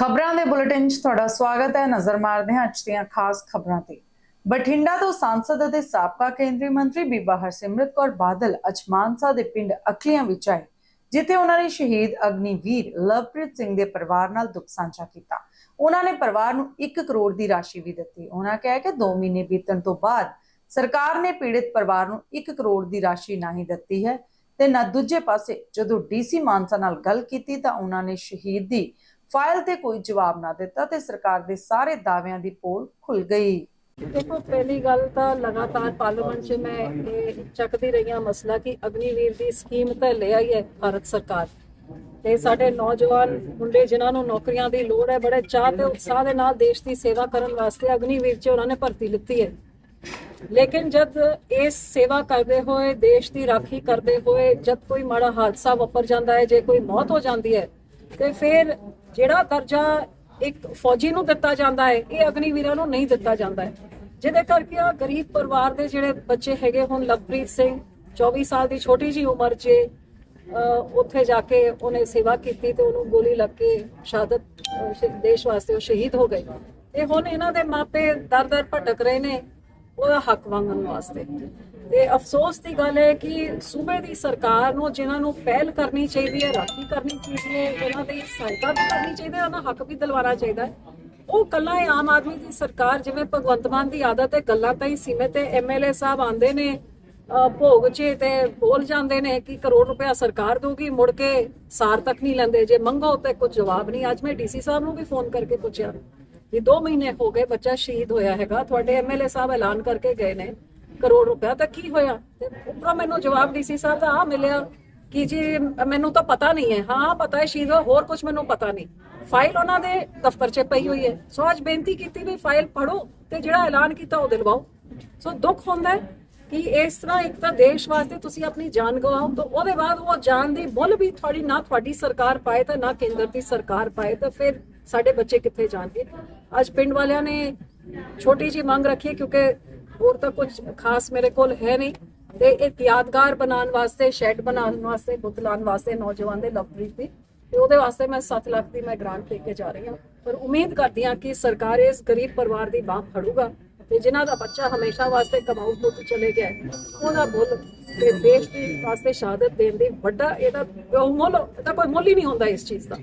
ਖਬਰਾਂ ਦੇ ਬੁਲੇਟਿਨ 'ਚ ਤੁਹਾਡਾ ਸਵਾਗਤ ਹੈ। ਨਜ਼ਰ ਮਾਰਦੇ ਹਾਂ ਅੱਜ ਦੀਆਂ ਖਾਸ ਖਬਰਾਂ ਤੇ। ਬਠਿੰਡਾ ਤੋਂ ਸਾਂਸਦ ਅਤੇ ਸਾਬਕਾ ਕੇਂਦਰੀ ਮੰਤਰੀ ਬੀਬਾ ਹਰਸਿਮਰਤ ਕੌਰ ਬਾਦਲ ਅੱਜ ਦੇ ਪਿੰਡ ਅਕਲੀਆਂ ਵਿੱਚ ਆਏ, ਜਿੱਥੇ ਉਹਨਾਂ ਨੇ ਸ਼ਹੀਦ ਅਗਨੀਵੀਰ ਲਵਪ੍ਰੀਤ ਸਿੰਘ ਦੇ ਪਰਿਵਾਰ ਨਾਲ ਦੁੱਖ ਸਾਂਝਾ ਕੀਤਾ। ਉਹਨਾਂ ਨੇ ਪਰਿਵਾਰ ਨੂੰ 1 ਕਰੋੜ ਦੀ ਰਾਸ਼ੀ ਵੀ ਦਿੱਤੀ। ਉਹਨਾਂ ਕਿਹਾ ਕਿ 2 ਮਹੀਨੇ ਬੀਤਣ ਤੋਂ ਬਾਅਦ ਸਰਕਾਰ ਨੇ ਪੀੜਿਤ ਪਰਿਵਾਰ ਨੂੰ 1 ਕਰੋੜ ਦੀ ਰਾਸ਼ੀ ਨਹੀਂ ਦਿੱਤੀ ਹੈ ਤੇ ਨਾ ਦੂਜੇ ਪਾਸੇ ਜਦੋਂ ਡੀਸੀ ਮਾਨਸਾ ਨਾਲ ਗੱਲ ਕੀਤੀ ਤਾਂ ਉਹਨਾਂ ਨੇ ਸ਼ਹੀਦ ਦੀ ਫਾਈਲ ਤੇ ਕੋਈ ਜਵਾਬ ਨਾ ਦਿੱਤਾ ਤੇ ਸਰਕਾਰ ਦੇ ਸਾਰੇ ਦਾਅਵਿਆਂ ਦੀ ਪੋਲ ਖੁੱਲ ਗਈ। ਦੇਖੋ, ਪਹਿਲੀ ਗੱਲ ਤਾਂ ਲਗਾਤਾਰ ਪਾਰਲੀਮੈਂਟ 'ਚ ਮੈਂ ਇਹ ਚੱਕਦੀ ਰਹੀ ਹਾਂ ਮਸਲਾ ਕਿ ਅਗਨੀਵੀਰ ਦੀ ਸਕੀਮ ਤਾਂ ਲੈ ਆਈ ਹੈ ਭਾਰਤ ਸਰਕਾਰ। ਤੇ ਸਾਡੇ ਨੌਜਵਾਨ ਮੁੰਡੇ ਜਿਨ੍ਹਾਂ ਨੂੰ ਨੌਕਰੀਆਂ ਦੀ ਲੋੜ ਹੈ, ਬੜੇ ਚਾਹ ਤੇ ਉਤਸ਼ਾਹ ਦੇ ਨਾਲ ਦੇਸ਼ ਦੀ ਸੇਵਾ ਕਰਨ ਵਾਸਤੇ ਅਗਨੀਵੀਰ 'ਚ ਉਹਨਾਂ ਨੇ ਭਰਤੀ ਲਿੱਤੀ ਹੈ। ਲੇਕਿਨ ਜਦ ਇਸ ਸੇਵਾ ਕਰਦੇ ਹੋਏ, ਦੇਸ਼ ਦੀ ਰਾਖੀ ਕਰਦੇ ਹੋਏ, ਜਦ ਕੋਈ ਮਾੜਾ ਹਾਦਸਾ ਵਾਪਰ ਜਾਂਦਾ ਹੈ, ਜੇ ਕੋਈ ਮੌਤ ਹੋ ਜਾਂਦੀ ਹੈ ਤੇ ਫਿਰ ਜਿਹੜਾ ਦਰਜਾ ਇੱਕ ਫੌਜੀ ਨੂੰ ਦਿੱਤਾ ਜਾਂਦਾ ਹੈ ਇਹ ਅਗਨੀਵੀਰਾਂ ਨੂੰ ਨਹੀਂ ਦਿੱਤਾ ਜਾਂਦਾ ਹੈ। ਜਿਹਦੇ ਕਰਕੇ ਆ ਗਰੀਬ ਪਰਿਵਾਰ ਦੇ ਜਿਹੜੇ ਬੱਚੇ ਹੈਗੇ ਹੁਣ ਲਵਪ੍ਰੀਤ ਸਿੰਘ 24 ਸਾਲ ਦੀ ਛੋਟੀ ਜੀ ਉਮਰ 'ਚ ਅਹ, ਉੱਥੇ ਜਾ ਕੇ ਉਹਨੇ ਸੇਵਾ ਕੀਤੀ ਤੇ ਉਹਨੂੰ ਗੋਲੀ ਲੱਗ ਕੇ ਸ਼ਹਾਦਤ ਦੇਸ਼ ਵਾਸਤੇ ਉਹ ਸ਼ਹੀਦ ਹੋ ਗਏ। ਤੇ ਹੁਣ ਇਹਨਾਂ ਦੇ ਮਾਪੇ ਦਰ-ਦਰ ਭਟਕ ਰਹੇ ਨੇ ਉਹਦਾ ਹੱਕ ਮੰਗਣ ਵਾਸਤੇ। ਤੇ ਅਫਸੋਸ ਦੀ ਗੱਲ ਹੈ ਕਿ ਸੂਬੇ ਦੀ ਸਰਕਾਰ ਨੂੰ, ਜਿਨ੍ਹਾਂ ਨੂੰ ਪਹਿਲ ਕਰਨੀ ਚਾਹੀਦੀ ਹੈ, ਰਾਖੀ ਕਰਨੀ ਚਾਹੀਦੀ ਹੈ ਇਹਨਾਂ ਦੀ ਸਹਾਇਤਾ ਵੀ ਕਰਨੀ ਚਾਹੀਦੀ ਹੈ, ਉਹਨਾਂ ਹੱਕ ਵੀ ਦਿਲਵਾਣਾ ਚਾਹੀਦਾ ਹੈ। ਉਹ ਕੱਲਾ ਹੀ ਆਮ ਆਦਮੀ ਦੀ ਸਰਕਾਰ, ਜਿਵੇਂ ਭਗਵੰਤ ਮਾਨ ਦੀ ਆਦਤ ਹੈ ਗੱਲਾਂ ਤਾਂ ਹੀ ਸੀਮਿਤ ਹੈ। ਐਮਐਲਏ ਸਾਹਿਬ ਆਂਦੇ ਨੇ ਭੋਗ 'ਚ ਤੇ ਬੋਲ ਜਾਂਦੇ ਨੇ ਕਿ ਕਰੋੜ ਰੁਪਇਆ ਸਰਕਾਰ ਦਊਗੀ, ਮੁੜ ਕੇ ਸਾਰ ਤੱਕ ਨਹੀਂ ਲੈਂਦੇ। ਜੇ ਮੰਗੋ ਤੇ ਕੁਝ ਜਵਾਬ ਨਹੀਂ। ਅੱਜ ਮੈਂ ਡੀਸੀ ਸਾਹਿਬ ਨੂੰ ਵੀ ਫੋਨ ਕਰਕੇ ਪੁੱਛਿਆ ਵੀ 2 ਮਹੀਨੇ ਹੋ ਗਏ ਬੱਚਾ ਸ਼ਹੀਦ ਹੋਇਆ ਹੈਗਾ। ਤੁਹਾਡੇ ਐਮਐਲਏ ਸਾਹਿਬ ਐਲਾਨ ਕਰਕੇ ਗਏ ਨੇ। ਕਰੋੜ ਰੁਪਇਆ ਤਾਂ ਕੀ ਹੋਇਆ? ਤੇ ਮੈਨੂੰ ਜਵਾਬ ਡੀਸੀ ਸਾਹਿਬ ਦਾ ਆ ਮਿਲਿਆ ਕਿ ਜੀ, ਮੈਨੂੰ ਤਾਂ ਪਤਾ ਨਹੀਂ ਹੈ। ਹਾਂ, ਪਤਾ ਹੈ ਸ਼ਹੀਦ ਹੋਰ ਕੁਝ ਮੈਨੂੰ ਪਤਾ ਨਹੀਂ। ਫਾਈਲ ਉਹਨਾਂ ਦੇ ਦਫ਼ਤਰ 'ਚ ਪਈ ਹੋਈ ਹੈ। ਸੋ ਅੱਜ ਬੇਨਤੀ ਕੀਤੀ ਵੀ ਫਾਈਲ ਪੜੋ ਤੇ ਜਿਹੜਾ ਐਲਾਨ ਕੀਤਾ ਉਹ ਦਿਲਵਾਓ। ਸੋ ਦੁੱਖ ਹੁੰਦਾ ਹੈ ਕਿ ਇਸ ਤਰ੍ਹਾਂ ਇੱਕ ਤਾਂ ਦੇਸ਼ ਵਾਸਤੇ ਤੁਸੀਂ ਆਪਣੀ ਜਾਨ ਗਵਾਓ, ਤਾਂ ਉਹਦੇ ਬਾਅਦ ਉਹ ਜਾਨ ਦੀ ਮੁੱਲ ਵੀ ਤੁਹਾਡੀ, ਨਾ ਤੁਹਾਡੀ ਸਰਕਾਰ ਪਾਏ ਤਾਂ ਨਾ ਕੇਂਦਰ ਦੀ ਸਰਕਾਰ ਪਾਏ, ਤਾਂ ਫਿਰ ਸਾਡੇ ਬੱਚੇ ਕਿੱਥੇ ਜਾਣਗੇ? ਅੱਜ ਪਿੰਡ ਵਾਲਿਆਂ ਨੇ ਛੋਟੀ ਜੀ ਮੰਗ ਰੱਖੀ ਕਿਉਂਕਿ ਹੋਰ ਤਾਂ ਕੁਝ ਖਾਸ ਮੇਰੇ ਕੋਲ ਹੈ ਨਹੀਂ। ਤੇ ਇਹ ਯਾਦਗਾਰ ਬਣਾਉਣ ਵਾਸਤੇ, ਸ਼ੈੱਡ ਬਣਾਉਣ ਵਾਸਤੇ, ਬੁੱਤ ਲਾਉਣ ਵਾਸਤੇ ਨੌਜਵਾਨ ਦੇ ਲਵਪ੍ਰੀਤ ਦੀ। ਤੇ ਉਹਦੇ ਵਾਸਤੇ ਮੈਂ 7 ਲੱਖ ਦੀ ਮੈਂ ਗ੍ਰਾਂਟ ਲੈ ਕੇ ਜਾ ਰਹੀ ਹਾਂ। ਪਰ ਉਮੀਦ ਕਰਦੀ ਹਾਂ ਕਿ ਸਰਕਾਰ ਇਸ ਗਰੀਬ ਪਰਿਵਾਰ ਦੀ ਬਾਹ ਫੜੂਗਾ ਤੇ ਜਿਨ੍ਹਾਂ ਦਾ ਬੱਚਾ ਹਮੇਸ਼ਾ ਵਾਸਤੇ ਕਮਾਊ ਤੋਂ ਚਲੇ ਗਿਆ ਉਹਦਾ ਮੁੱਲ ਤੇ ਦੇਸ਼ ਦੀ ਵਾਸਤੇ ਸ਼ਹਾਦਤ ਦੇਣ ਦੀ ਵੱਡਾ ਇਹਦਾ ਮੁੱਲ, ਇਹਦਾ ਕੋਈ ਮੁੱਲ ਹੀ ਨਹੀਂ ਹੁੰਦਾ ਇਸ ਚੀਜ਼ ਦਾ।